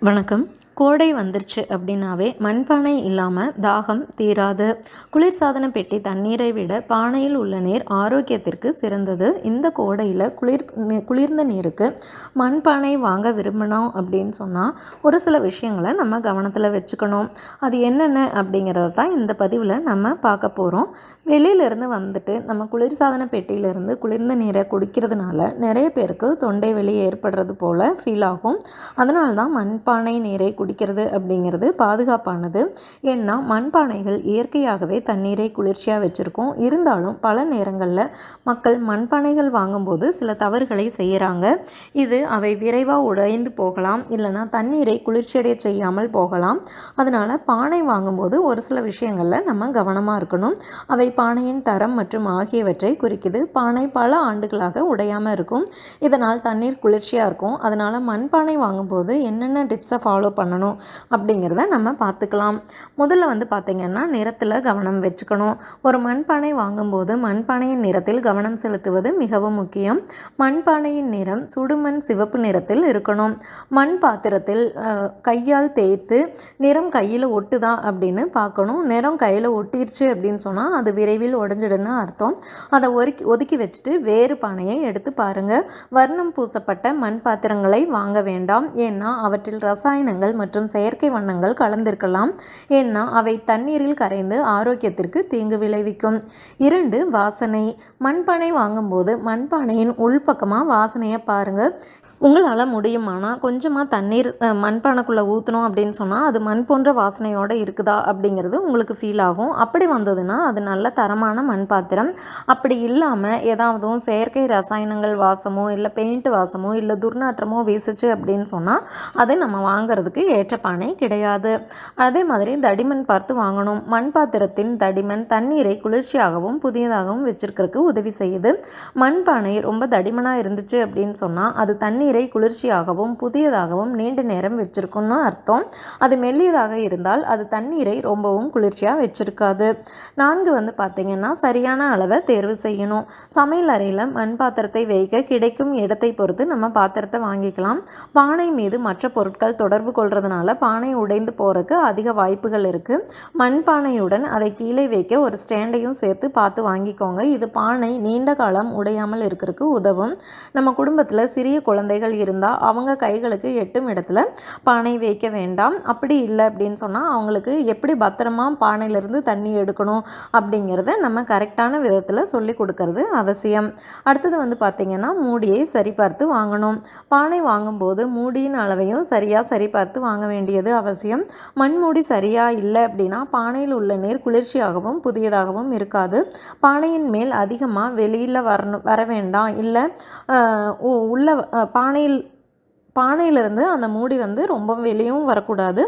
வணக்கம். கோடை வந்துருச்சு அப்படின்னாவே மண்பானை இல்லாமல் தாகம் தீராது. குளிர்சாதன பெட்டி தண்ணீரை விட பானையில் உள்ள நீர் ஆரோக்கியத்திற்கு சிறந்தது. இந்த கோடையில் குளிர் குளிர்ந்த நீருக்கு மண்பானை வாங்க விரும்பினோம் அப்படின்னு சொன்னால் ஒரு சில விஷயங்களை நம்ம கவனத்தில் வச்சுக்கணும். அது என்னென்ன அப்படிங்கிறத தான் இந்த பதிவில் நம்ம பார்க்க போகிறோம் வெளியிலேருந்து வந்துட்டு நம்ம குளிர்சாதன பெட்டியிலேருந்து குளிர்ந்த நீரை குடிக்கிறதுனால நிறைய பேருக்கு தொண்டை வெளி ஏற்படுறது போல் ஃபீல் ஆகும். அதனால தான் மண்பானை நீரை குடி குடிக்கிறது அப்படிங்கிறது பாதுகாப்பானது. ஏன்னா மண்பானைகள் இயற்கையாகவே தண்ணீரை குளிர்ச்சியாக வச்சுருக்கோம். இருந்தாலும் பல நேரங்களில் மக்கள் மண்பானைகள் வாங்கும்போது சில தவறுகளை செய்கிறாங்க இது அவை விரைவாக உடைந்து போகலாம். இல்லைனா தண்ணீரை குளிர்ச்சியடைய செய்யாமல் போகலாம். அதனால் பானை வாங்கும்போது ஒரு சில விஷயங்களில் நம்ம கவனமாக இருக்கணும். அவை பானையின் தரம் மற்றும் ஆகியவற்றை குறிக்குது. பானை பல ஆண்டுகளாக உடையாமல் இருக்கும். இதனால் தண்ணீர் குளிர்ச்சியாக இருக்கும். அதனால் மண்பானை வாங்கும்போது என்னென்ன டிப்ஸை ஃபாலோ பண்ணணும்? பண்ணணும் அப்படிங்கிறத நம்ம பார்த்துக்கலாம். முதல்ல வந்து பார்த்திங்கன்னா நிறத்தில் கவனம் வச்சுக்கணும். ஒரு மண்பானை வாங்கும்போது மண்பானையின் நிறத்தில் கவனம் செலுத்துவது மிகவும் முக்கியம். மண்பானையின் நிறம் சுடுமண் சிவப்பு நிறத்தில் இருக்கணும். மண் பாத்திரத்தில் கையால் தேய்த்து நிறம் கையில் ஒட்டுதா அப்படின்னு பார்க்கணும். நிறம் கையில் ஒட்டிருச்சு அப்படின்னு சொன்னால் அது விரைவில் உடஞ்சிடுன்னு அர்த்தம். அதை ஒதுக்கி ஒதுக்கி வச்சுட்டு வேறு பானையை எடுத்து பாருங்கள் வர்ணம் பூசப்பட்ட மண் பாத்திரங்களை வாங்க வேண்டாம். ஏன்னா அவற்றில் ரசாயனங்கள் மற்றும் மற்றும் செயற்கை வண்ணங்கள் கலந்திருக்கலாம். ஏன்னா அவை தண்ணீரில் கரைந்து ஆரோக்கியத்திற்கு தீங்கு விளைவிக்கும். இரண்டு வாசனை. மண்பானை வாங்கும்போது மண்பானையின் உள்பக்கமாக வாசனையை பாருங்கள் உங்களால் முடியுமானா கொஞ்சமாக தண்ணீர் மண்பானைக்குள்ளே ஊற்றணும் அப்படின்னு சொன்னால் அது மண் போன்ற வாசனையோடு இருக்குதா அப்படிங்கிறது உங்களுக்கு ஃபீல் ஆகும். அப்படி வந்ததுன்னா அது நல்ல தரமான மண் பாத்திரம். அப்படி இல்லாமல் ஏதாவதும் செயற்கை ரசாயனங்கள் வாசமோ இல்லை பெயிண்ட் வாசமோ இல்லை துர்நாற்றமோ வீசுச்சு அப்படின்னு சொன்னால் அது நம்ம வாங்கிறதுக்கு ஏற்ற பானை கிடையாது. அதே மாதிரி தடிமண் பார்த்து வாங்கணும். மண் பாத்திரத்தின் தடிமண் தண்ணீரை குளிர்ச்சியாகவும் புதியதாகவும் வச்சிருக்கிறதுக்கு உதவி செய்யுது. மண்பானை ரொம்ப தடிமனாக இருந்துச்சு அப்படின்னு சொன்னால் அது தண்ணீர் தண்ணீரை குளிர்ச்சியாகவும் புதியதாகவும் நீண்ட நேரம் வச்சிருக்குன்னு அர்த்தம். அது மெல்லியதாக இருந்தால் அது தண்ணீரை ரொம்பவும் குளிர்ச்சியாக வச்சிருக்காது. நான்கு வந்து பார்த்திங்கன்னா சரியான அளவை தேர்வு செய்யணும். சமையல் அறையில் மண் பாத்திரத்தை வைக்க கிடைக்கும் இடத்தை பொறுத்து நம்ம பாத்திரத்தை வாங்கிக்கலாம். பானை மீது மற்ற பொருட்கள் தொடர்பு கொள்றதுனால பானை உடைந்து போகிறதுக்கு அதிக வாய்ப்புகள் இருக்குது மண் பானையுடன் அதை கீழே வைக்க ஒரு ஸ்டாண்டையும் சேர்த்து பார்த்து வாங்கிக்கோங்க. இது பானை நீண்ட காலம் உடையாமல் இருக்கிறதுக்கு உதவும். நம்ம குடும்பத்தில் சிறிய குழந்தை குழந்தைகள் இருந்தால் அவங்க கைகளுக்கு எட்டும் இடத்துல பானை வைக்க வேண்டாம். அப்படி இல்லை அப்படின்னு சொன்னால் அவங்களுக்கு எப்படி பத்திரமா பானையிலிருந்து தண்ணி எடுக்கணும் அப்படிங்கிறத நம்ம கரெக்டான விதத்தில் சொல்லி கொடுக்கறது அவசியம். அடுத்தது வந்து பார்த்திங்கன்னா மூடியை சரிபார்த்து வாங்கணும். பானை வாங்கும்போது மூடியின் அளவையும் சரியாக சரிபார்த்து வாங்க வேண்டியது அவசியம். மண்மூடி சரியாக இல்லை அப்படின்னா பானையில் உள்ள நீர் குளிர்ச்சியாகவும் புதியதாகவும் இருக்காது. பானையின் மேல் அதிகமாக வெளியில் வரணும் வர வேண்டாம். இல்லை உள்ள பா பானையில் பானையிலேருந்து அந்த மூடி வந்து ரொம்ப வெளியும் வரக்கூடாது.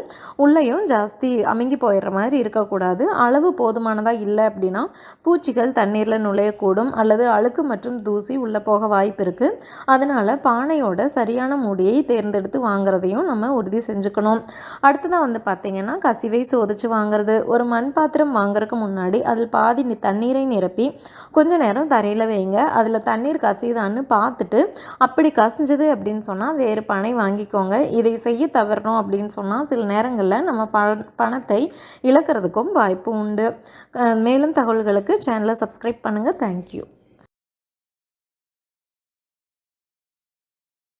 உள்ளேயும் ஜாஸ்தி அமுங்கி போயிடுற மாதிரி இருக்கக்கூடாது. அளவு போதுமானதாக இல்லை அப்படின்னா பூச்சிகள் தண்ணீரில் நுழையக்கூடும். அல்லது அழுக்கு மற்றும் தூசி உள்ளே போக வாய்ப்பு இருக்குது அதனால் பானையோட சரியான மூடியை தேர்ந்தெடுத்து வாங்குறதையும் நம்ம உறுதி செஞ்சுக்கணும். அடுத்ததாக வந்து பார்த்திங்கன்னா கசிவை சோதிச்சு வாங்குறது. ஒரு மண் பாத்திரம் வாங்குறதுக்கு முன்னாடி அதில் பாதி தண்ணீரை நிரப்பி கொஞ்ச நேரம் தரையில் வைங்க. அதில் தண்ணீர் கசியுதான்னு பார்த்துட்டு அப்படி கசிஞ்சது அப்படின்னு சொன்னால் வேறு பானை பணை வாங்கிக்கோங்க. இதை செய்ய தவறணும் அப்படின்னு சொன்னால் சில நேரங்களில் நம்ம ப பணத்தை இழக்கிறதுக்கும் வாய்ப்பு உண்டு. மேலும் தகவல்களுக்கு சேனலை சப்ஸ்கிரைப் பண்ணுங்கள் தேங்க்யூ